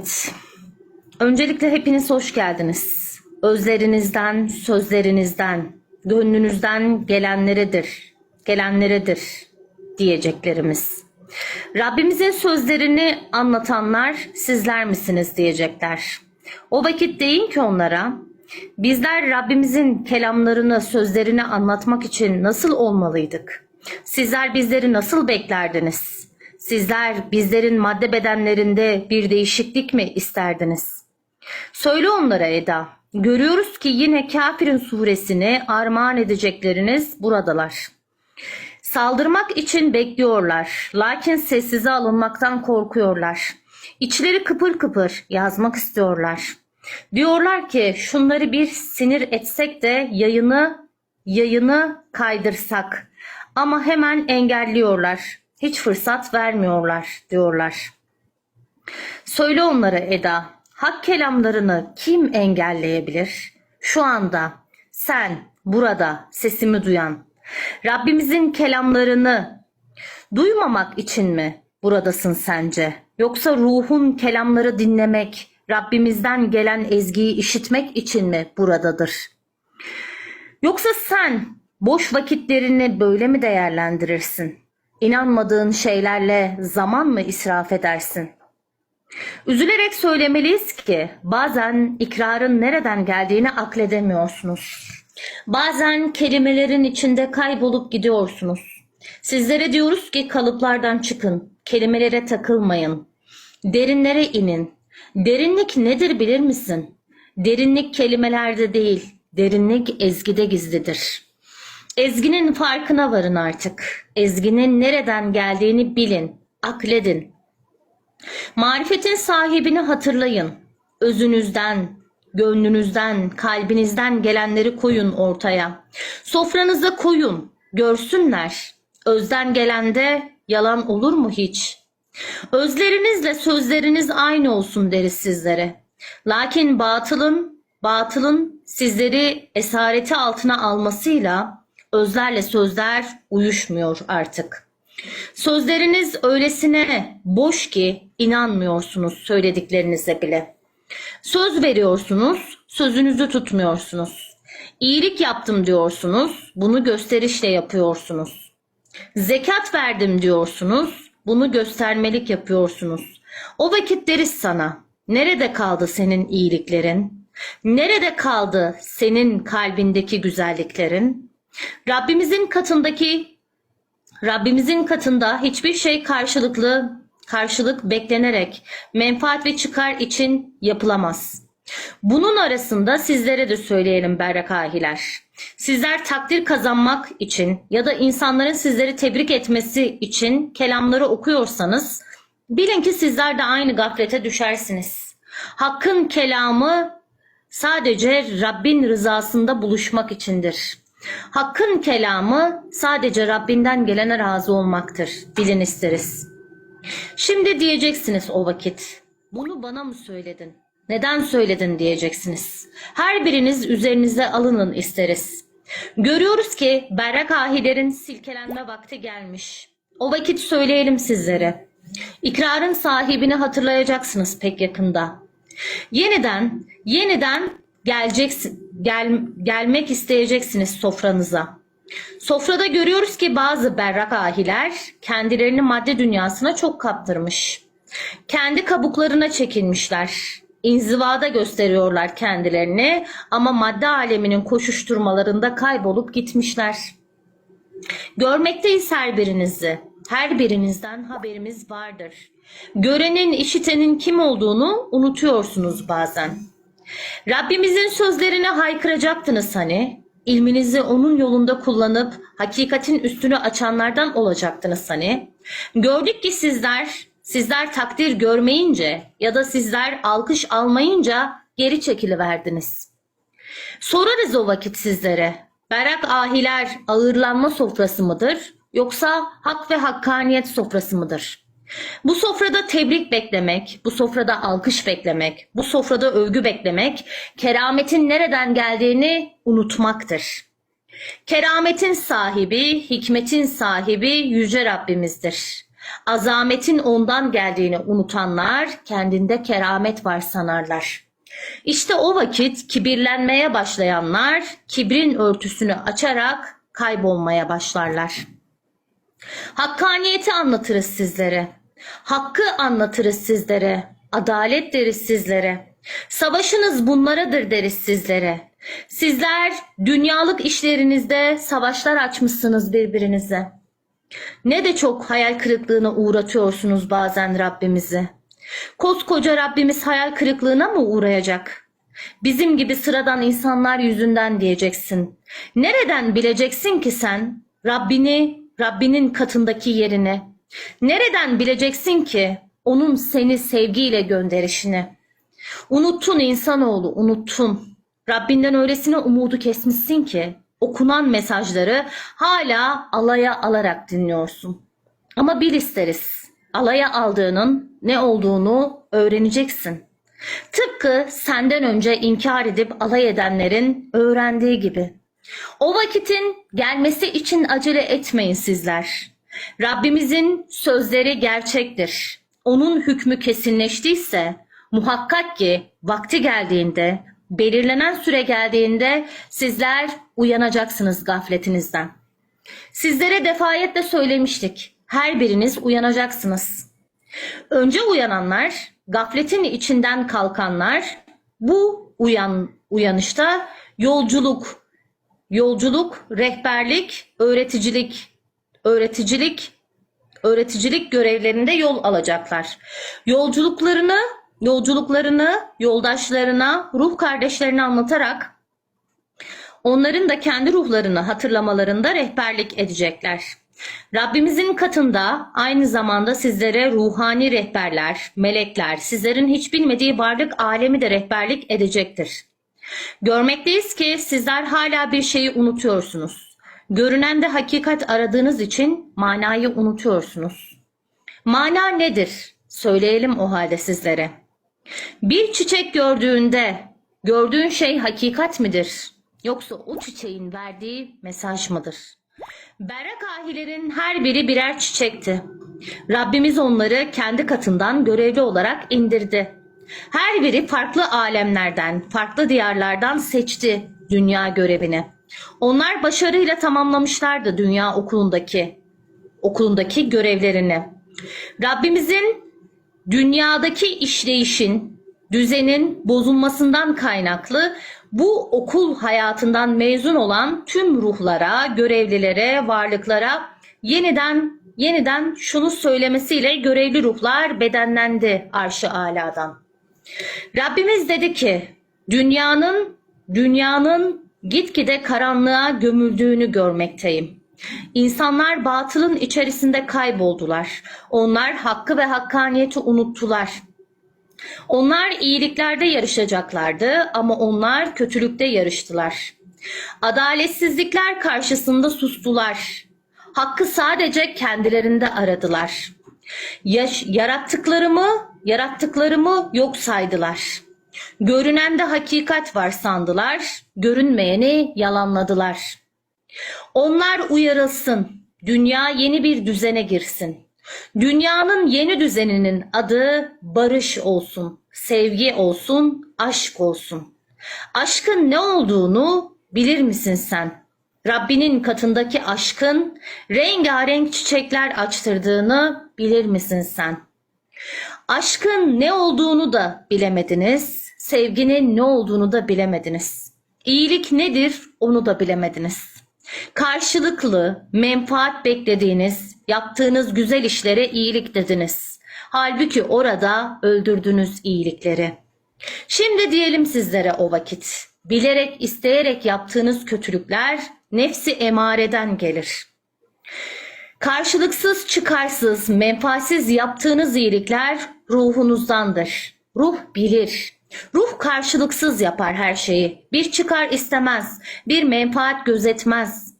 Evet. Öncelikle hepiniz hoş geldiniz. Özlerinizden, sözlerinizden, gönlünüzden gelenleredir, gelenleredir diyeceklerimiz. Rabbimizin sözlerini anlatanlar sizler misiniz diyecekler. O vakit deyin ki onlara, bizler Rabbimizin kelamlarını, sözlerini anlatmak için nasıl olmalıydık? Sizler bizleri nasıl beklerdiniz? Sizler bizlerin madde bedenlerinde bir değişiklik mi isterdiniz? Söyle onlara Eda. Görüyoruz ki yine kafirin suresini armağan edecekleriniz buradalar. Saldırmak için bekliyorlar. Lakin sessize alınmaktan korkuyorlar. İçleri kıpır kıpır yazmak istiyorlar. Diyorlar ki şunları bir sinir etsek de yayını yayını kaydırsak. Ama hemen engelliyorlar. Hiç fırsat vermiyorlar diyorlar. Söyle onlara Eda, hak kelamlarını kim engelleyebilir? Şu anda sen burada sesimi duyan, Rabbimizin kelamlarını duymamak için mi buradasın sence? Yoksa ruhun kelamları dinlemek, Rabbimizden gelen ezgiyi işitmek için mi buradadır? Yoksa sen boş vakitlerini böyle mi değerlendirirsin? İnanmadığın şeylerle zaman mı israf edersin? Üzülerek söylemeliyiz ki bazen ikrarın nereden geldiğini akledemiyorsunuz. Bazen kelimelerin içinde kaybolup gidiyorsunuz. Sizlere diyoruz ki kalıplardan çıkın, kelimelere takılmayın. Derinlere inin. Derinlik nedir bilir misin? Derinlik kelimelerde değil, derinlik ezgide gizlidir. Ezginin farkına varın artık. Ezginin nereden geldiğini bilin, akledin. Marifetin sahibini hatırlayın. Özünüzden, gönlünüzden, kalbinizden gelenleri koyun ortaya. Sofranıza koyun, görsünler. Özden gelende yalan olur mu hiç? Özlerinizle sözleriniz aynı olsun deriz sizlere. Lakin batılın, batılın sizleri esareti altına almasıyla özlerle sözler uyuşmuyor artık. Sözleriniz öylesine boş ki inanmıyorsunuz söylediklerinize bile. Söz veriyorsunuz, sözünüzü tutmuyorsunuz. İyilik yaptım diyorsunuz, bunu gösterişle yapıyorsunuz. Zekat verdim diyorsunuz, bunu göstermelik yapıyorsunuz. O vakit deriz sana, nerede kaldı senin iyiliklerin? Nerede kaldı senin kalbindeki güzelliklerin? Rabbimizin katındaki Rabbimizin katında hiçbir şey karşılıklı karşılık beklenerek menfaat ve çıkar için yapılamaz. Bunun arasında sizlere de söyleyelim berrak ahiler. Sizler takdir kazanmak için ya da insanların sizleri tebrik etmesi için kelamları okuyorsanız bilin ki sizler de aynı gaflete düşersiniz. Hakkın kelamı sadece Rabbin rızasında buluşmak içindir. Hakkın kelamı sadece Rabbinden gelene razı olmaktır. Bilin isteriz. Şimdi diyeceksiniz o vakit. Bunu bana mı söyledin? Neden söyledin diyeceksiniz. Her biriniz üzerinize alının isteriz. Görüyoruz ki berrak ahilerin silkelenme vakti gelmiş. O vakit söyleyelim sizlere. İkrarın sahibini hatırlayacaksınız pek yakında. Yeniden, yeniden geleceksin, gel, gelmek isteyeceksiniz sofranıza. Sofrada görüyoruz ki bazı berrak ahiler kendilerini madde dünyasına çok kaptırmış. Kendi kabuklarına çekilmişler. İnzivada gösteriyorlar kendilerini ama madde aleminin koşuşturmalarında kaybolup gitmişler. Görmekteyiz her birinizi. Her birinizden haberimiz vardır. Görenin, işitenin kim olduğunu unutuyorsunuz bazen. Rabbimizin sözlerine haykıracaktınız hani. İlminizi onun yolunda kullanıp hakikatin üstünü açanlardan olacaktınız hani. Gördük ki sizler, sizler takdir görmeyince ya da sizler alkış almayınca geri çekiliverdiniz. Sorarız o vakit sizlere. Berak ahiler ağırlanma sofrası mıdır yoksa hak ve hakkaniyet sofrası mıdır? Bu sofrada tebrik beklemek, bu sofrada alkış beklemek, bu sofrada övgü beklemek, kerametin nereden geldiğini unutmaktır. Kerametin sahibi, hikmetin sahibi Yüce Rabbimizdir. Azametin ondan geldiğini unutanlar kendinde keramet var sanarlar. İşte o vakit kibirlenmeye başlayanlar kibrin örtüsünü açarak kaybolmaya başlarlar. Hakkaniyeti anlatırız sizlere. Hakkı anlatırız sizlere. Adalet deriz sizlere. Savaşınız bunlaradır deriz sizlere. Sizler dünyalık işlerinizde savaşlar açmışsınız birbirinize. Ne de çok hayal kırıklığına uğratıyorsunuz bazen Rabbimizi. Koskoca Rabbimiz hayal kırıklığına mı uğrayacak? Bizim gibi sıradan insanlar yüzünden diyeceksin. Nereden bileceksin ki sen Rabbini, Rabbinin katındaki yerini? Nereden bileceksin ki onun seni sevgiyle gönderişini? Unuttun insanoğlu, unuttun. Rabbinden öylesine umudu kesmişsin ki okunan mesajları hala alaya alarak dinliyorsun. Ama bil isteriz. Alaya aldığının ne olduğunu öğreneceksin. Tıpkı senden önce inkar edip alay edenlerin öğrendiği gibi. O vakitin gelmesi için acele etmeyin sizler. Rabbimizin sözleri gerçektir. Onun hükmü kesinleştiyse muhakkak ki vakti geldiğinde, belirlenen süre geldiğinde sizler uyanacaksınız gafletinizden. Sizlere defayetle söylemiştik. Her biriniz uyanacaksınız. Önce uyananlar, gafletin içinden kalkanlar, bu uyan uyanışta yolculuk, yolculuk, rehberlik, öğreticilik, öğreticilik, öğreticilik görevlerinde yol alacaklar. Yolculuklarını, yolculuklarını yoldaşlarına, ruh kardeşlerine anlatarak onların da kendi ruhlarını hatırlamalarında rehberlik edecekler. Rabbimizin katında aynı zamanda sizlere ruhani rehberler, melekler, sizlerin hiç bilmediği varlık alemi de rehberlik edecektir. Görmekteyiz ki sizler hala bir şeyi unutuyorsunuz. Görünen de hakikat aradığınız için manayı unutuyorsunuz. Mana nedir? Söyleyelim o halde sizlere. Bir çiçek gördüğünde gördüğün şey hakikat midir? Yoksa o çiçeğin verdiği mesaj mıdır? Berrak ahilerin her biri birer çiçekti. Rabbimiz onları kendi katından görevli olarak indirdi. Her biri farklı alemlerden, farklı diyarlardan seçti dünya görevini. Onlar başarıyla tamamlamışlardı dünya okulundaki okulundaki görevlerini. Rabbimizin dünyadaki işleyişin, düzenin bozulmasından kaynaklı bu okul hayatından mezun olan tüm ruhlara, görevlilere, varlıklara yeniden yeniden şunu söylemesiyle görevli ruhlar bedenlendi arşı aladan. Rabbimiz dedi ki dünyanın dünyanın gitgide karanlığa gömüldüğünü görmekteyim. İnsanlar batılın içerisinde kayboldular. Onlar hakkı ve hakkaniyeti unuttular. Onlar iyiliklerde yarışacaklardı ama onlar kötülükte yarıştılar. Adaletsizlikler karşısında sustular. Hakkı sadece kendilerinde aradılar. Yaş- yarattıklarımı, yarattıklarımı yok saydılar. Görünende hakikat var sandılar, görünmeyeni yalanladılar. Onlar uyarılsın, dünya yeni bir düzene girsin. Dünyanın yeni düzeninin adı barış olsun, sevgi olsun, aşk olsun. Aşkın ne olduğunu bilir misin sen? Rabbinin katındaki aşkın rengarenk çiçekler açtırdığını bilir misin sen? Aşkın ne olduğunu da bilemediniz, sevginin ne olduğunu da bilemediniz. İyilik nedir onu da bilemediniz. Karşılıklı menfaat beklediğiniz, yaptığınız güzel işlere iyilik dediniz. Halbuki orada öldürdünüz iyilikleri. Şimdi diyelim sizlere o vakit. Bilerek, isteyerek yaptığınız kötülükler nefsi emareden gelir. Karşılıksız, çıkarsız, menfaatsiz yaptığınız iyilikler ruhunuzdandır. Ruh bilir. Ruh karşılıksız yapar her şeyi. Bir çıkar istemez, bir menfaat gözetmez.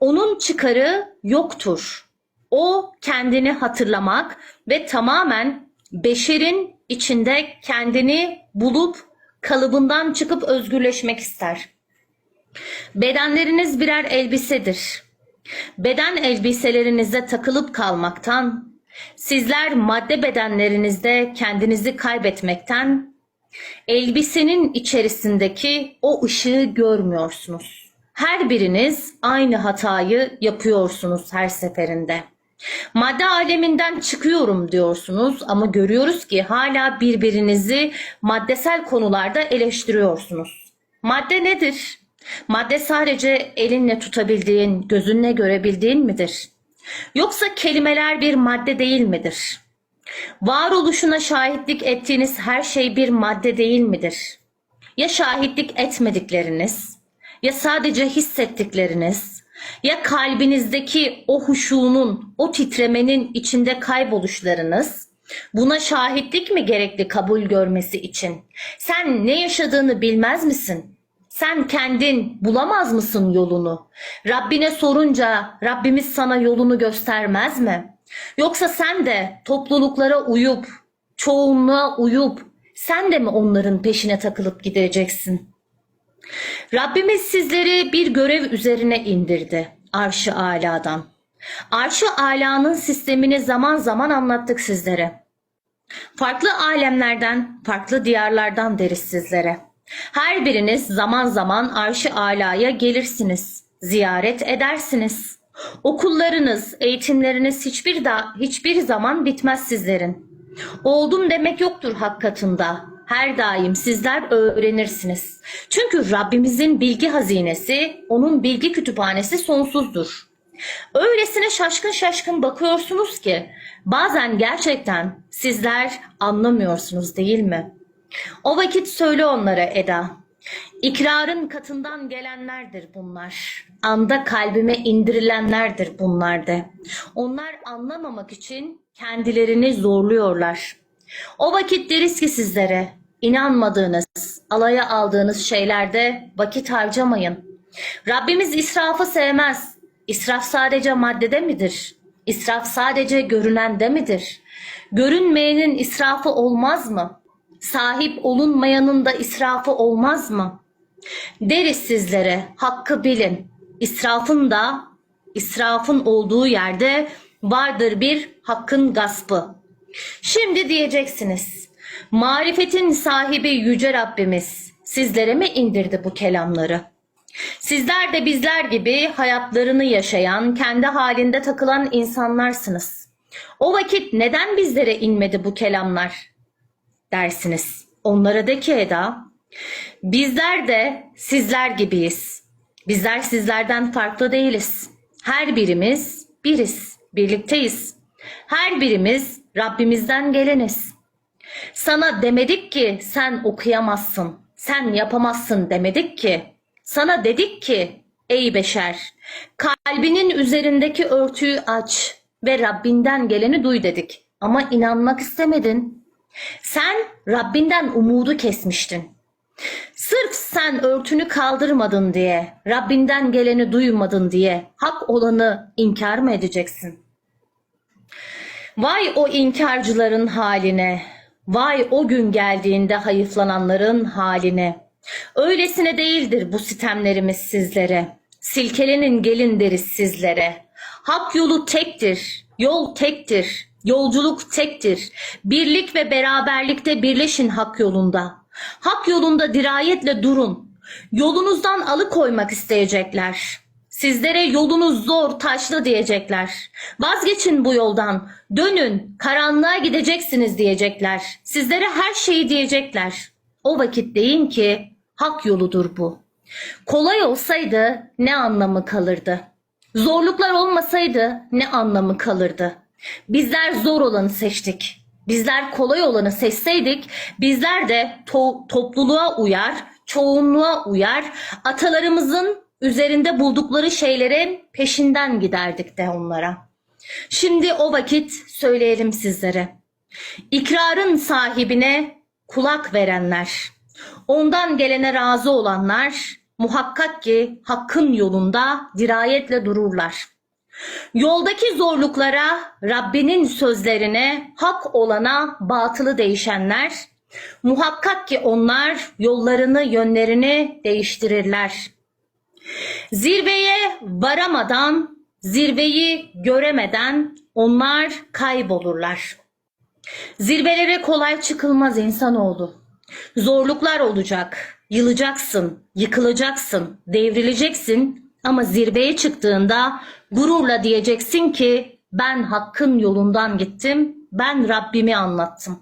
Onun çıkarı yoktur. O kendini hatırlamak ve tamamen beşerin içinde kendini bulup kalıbından çıkıp özgürleşmek ister. Bedenleriniz birer elbisedir. Beden elbiselerinize takılıp kalmaktan, Sizler madde bedenlerinizde kendinizi kaybetmekten, elbisenin içerisindeki o ışığı görmüyorsunuz. Her biriniz aynı hatayı yapıyorsunuz her seferinde. Madde aleminden çıkıyorum diyorsunuz ama görüyoruz ki hala birbirinizi maddesel konularda eleştiriyorsunuz. Madde nedir? Madde sadece elinle tutabildiğin, gözünle görebildiğin midir? Yoksa kelimeler bir madde değil midir? Varoluşuna şahitlik ettiğiniz her şey bir madde değil midir? Ya şahitlik etmedikleriniz, ya sadece hissettikleriniz, ya kalbinizdeki o huşunun, o titremenin içinde kayboluşlarınız, buna şahitlik mi gerekli kabul görmesi için? Sen ne yaşadığını bilmez misin? Sen kendin bulamaz mısın yolunu? Rabbine sorunca Rabbimiz sana yolunu göstermez mi? Yoksa sen de topluluklara uyup, çoğunluğa uyup, sen de mi onların peşine takılıp gideceksin? Rabbimiz sizleri bir görev üzerine indirdi arşı aladan. Arşı alanın sistemini zaman zaman anlattık sizlere. Farklı alemlerden, farklı diyarlardan deriz sizlere. Her biriniz zaman zaman arşı alaya gelirsiniz, ziyaret edersiniz. Okullarınız, eğitimleriniz hiçbir da hiçbir zaman bitmez sizlerin. Oldum demek yoktur hak katında. Her daim sizler öğrenirsiniz. Çünkü Rabbimizin bilgi hazinesi, onun bilgi kütüphanesi sonsuzdur. Öylesine şaşkın şaşkın bakıyorsunuz ki bazen gerçekten sizler anlamıyorsunuz değil mi? O vakit söyle onlara Eda. İkrarın katından gelenlerdir bunlar. Anda kalbime indirilenlerdir bunlar de. Onlar anlamamak için kendilerini zorluyorlar. O vakit deriz ki sizlere inanmadığınız, alaya aldığınız şeylerde vakit harcamayın. Rabbimiz israfı sevmez. İsraf sadece maddede midir? İsraf sadece görünende midir? Görünmeyenin israfı olmaz mı? Sahip olunmayanın da israfı olmaz mı? Deriz sizlere hakkı bilin. İsrafın da israfın olduğu yerde vardır bir hakkın gaspı. Şimdi diyeceksiniz. Marifetin sahibi yüce Rabbimiz sizlere mi indirdi bu kelamları? Sizler de bizler gibi hayatlarını yaşayan, kendi halinde takılan insanlarsınız. O vakit neden bizlere inmedi bu kelamlar dersiniz. Onlara de ki Eda, bizler de sizler gibiyiz. Bizler sizlerden farklı değiliz. Her birimiz biriz, birlikteyiz. Her birimiz Rabbimizden geleniz. Sana demedik ki sen okuyamazsın, sen yapamazsın demedik ki. Sana dedik ki ey beşer kalbinin üzerindeki örtüyü aç ve Rabbinden geleni duy dedik. Ama inanmak istemedin. Sen Rabbinden umudu kesmiştin. Sırf sen örtünü kaldırmadın diye, Rabbinden geleni duymadın diye hak olanı inkar mı edeceksin? Vay o inkarcıların haline, vay o gün geldiğinde hayıflananların haline. Öylesine değildir bu sitemlerimiz sizlere. Silkelenin gelin deriz sizlere. Hak yolu tektir, yol tektir, yolculuk tektir. Birlik ve beraberlikte birleşin hak yolunda. Hak yolunda dirayetle durun. Yolunuzdan alıkoymak isteyecekler. Sizlere yolunuz zor, taşlı diyecekler. Vazgeçin bu yoldan. Dönün, karanlığa gideceksiniz diyecekler. Sizlere her şeyi diyecekler. O vakit deyin ki hak yoludur bu. Kolay olsaydı ne anlamı kalırdı? Zorluklar olmasaydı ne anlamı kalırdı? Bizler zor olanı seçtik. Bizler kolay olanı seçseydik bizler de to- topluluğa uyar, çoğunluğa uyar, atalarımızın üzerinde buldukları şeylerin peşinden giderdik de onlara. Şimdi o vakit söyleyelim sizlere. İkrarın sahibine kulak verenler, ondan gelene razı olanlar muhakkak ki hakkın yolunda dirayetle dururlar. Yoldaki zorluklara, Rabbinin sözlerine, hak olana batılı değişenler, muhakkak ki onlar yollarını, yönlerini değiştirirler. Zirveye varamadan zirveyi göremeden onlar kaybolurlar. Zirvelere kolay çıkılmaz insanoğlu. Zorluklar olacak. Yılacaksın, yıkılacaksın, devrileceksin ama zirveye çıktığında gururla diyeceksin ki ben hakkın yolundan gittim, ben Rabbimi anlattım.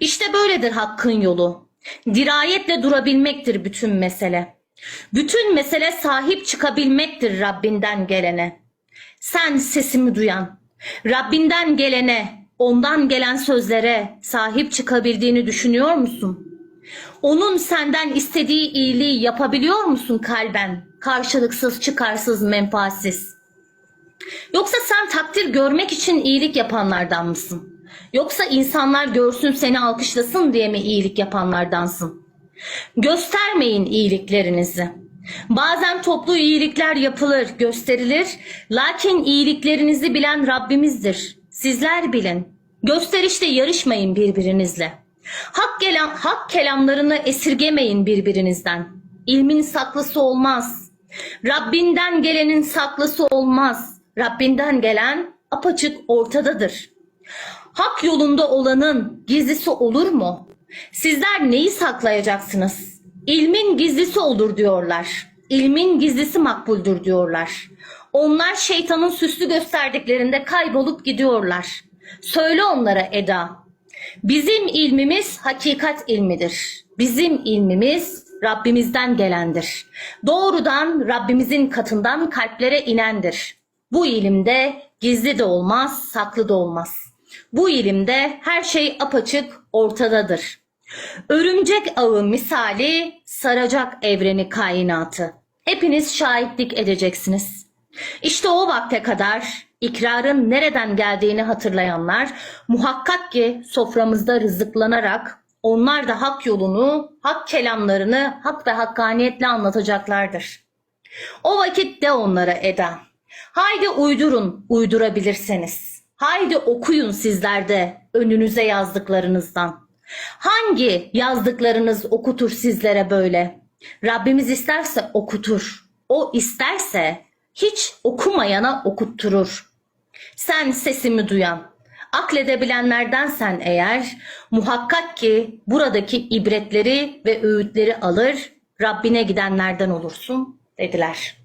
İşte böyledir hakkın yolu. Dirayetle durabilmektir bütün mesele. Bütün mesele sahip çıkabilmektir Rabbinden gelene. Sen sesimi duyan, Rabbinden gelene, ondan gelen sözlere sahip çıkabildiğini düşünüyor musun? Onun senden istediği iyiliği yapabiliyor musun kalben? Karşılıksız, çıkarsız, menfaatsiz. Yoksa sen takdir görmek için iyilik yapanlardan mısın? Yoksa insanlar görsün seni alkışlasın diye mi iyilik yapanlardansın? Göstermeyin iyiliklerinizi. Bazen toplu iyilikler yapılır, gösterilir. Lakin iyiliklerinizi bilen Rabbimizdir. Sizler bilin. Gösterişte yarışmayın birbirinizle. Hak, gelen, hak kelamlarını esirgemeyin birbirinizden. İlmin saklısı olmaz. Rabbinden gelenin saklısı olmaz. Rabbinden gelen apaçık ortadadır. Hak yolunda olanın gizlisi olur mu? Sizler neyi saklayacaksınız? İlmin gizlisi olur diyorlar. İlmin gizlisi makbuldür diyorlar. Onlar şeytanın süslü gösterdiklerinde kaybolup gidiyorlar. Söyle onlara Eda. Bizim ilmimiz hakikat ilmidir. Bizim ilmimiz Rabbimizden gelendir. Doğrudan Rabbimizin katından kalplere inendir. Bu ilimde gizli de olmaz, saklı da olmaz. Bu ilimde her şey apaçık ortadadır. Örümcek ağı misali saracak evreni kainatı. Hepiniz şahitlik edeceksiniz. İşte o vakte kadar ikrarın nereden geldiğini hatırlayanlar muhakkak ki soframızda rızıklanarak onlar da hak yolunu, hak kelamlarını hak ve hakkaniyetle anlatacaklardır. O vakit de onlara Eda. Haydi uydurun uydurabilirseniz. Haydi okuyun sizler de önünüze yazdıklarınızdan. Hangi yazdıklarınız okutur sizlere böyle? Rabbimiz isterse okutur. O isterse hiç okumayana okutturur. Sen sesimi duyan, akledebilenlerden sen eğer muhakkak ki buradaki ibretleri ve öğütleri alır Rabbine gidenlerden olursun dediler.